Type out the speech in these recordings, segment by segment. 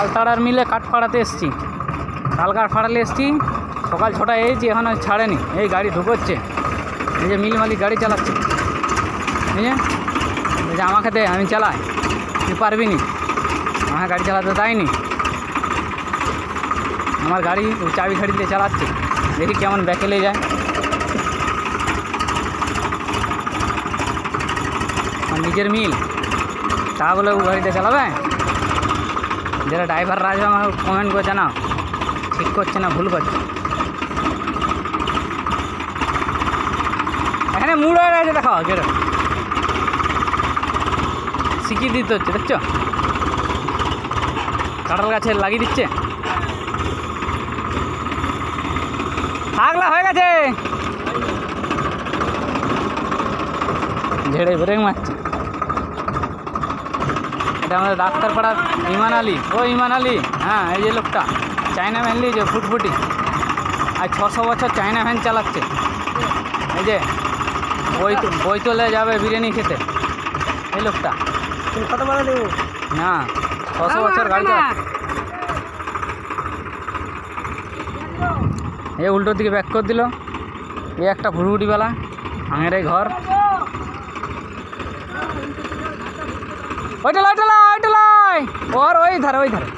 তালতাড়ার মিলে কাঠ ফাড়াতে এসছি। তাল কাঠ ফাড়ালে এসছি। সকাল ছটায় এই যে এখন ছাড়েনি। এই গাড়ি ঢুকোচ্ছে। এই যে মিল মালিক গাড়ি চালাচ্ছে। যে, এই যে আমাকে দে, আমি চালাই। তুই পারবি নি? আমাকে গাড়ি চালাতে দেয়নি আমার গাড়ি চাবি খাড়ি দিয়ে চালাচ্ছে। দেখি কেমন ব্যাকেলে যায়। আমার নিজের মিল। তা বলে ও গাড়িটা চালাবে? যারা ড্রাইভাররা আছে আমাকে কমেন্ট করছে না, ঠিক করছে না, ভুল করছে। এখানে মুড় হয়ে গেছে দেখো কেটে শিখিয়ে দিতে হচ্ছে, দেখছ? কাঁঠাল গাছে লাগিয়ে দিচ্ছে। আগলা হয়ে গেছে। ঝেড়ে ব্রেক মারছে। এটা আমাদের ডাক্তারপাড়ার ইমান আলী। ও ইমান আলী? হ্যাঁ এই যে লোকটা। চায়না ভ্যান নিয়েছে ফুটফুটি। আর ছশো বছর চায়না ভ্যান চালাচ্ছে। এই যে বই বইতলে যাবে বিরিয়ানি খেতে। এই লোকটা। না ছশো বছর গাড়ি এ উল্টোর দিকে ব্যাক করে দিল। এই একটা ফুটফুটিওয়ালা আঙের এই ঘর। ওইটা লাই ওইটা লাই ওইটা লাই। ওর ওই ধারে ওই ধারে।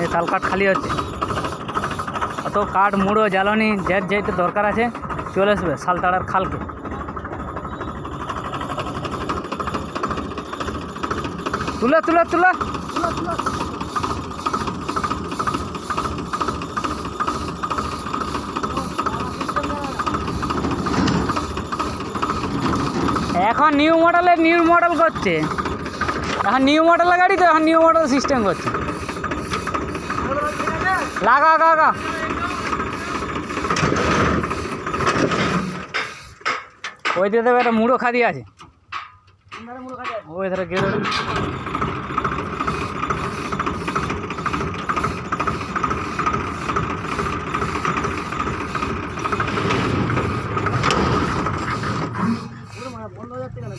এই তাল কাঠ খালি হচ্ছে। অত কাঠ, মুড়ো, জ্বালানি যার যেতে দরকার আছে, চলে আসবে শালতাড়ার খালকে। তুলে তুলে তুলে। এখন নিউ মডেলের নিউ মডেল করছে। এখন নিউ মডেলের গাড়ি তো, এখন নিউ মডেল সিস্টেম করছে। লাগা লাগা ওই দিকে দেখবে একটা মুড়ো খাদি আছে। ওই ধারে গেলে। মানে বন্ধ হয়ে যাচ্ছে কেন?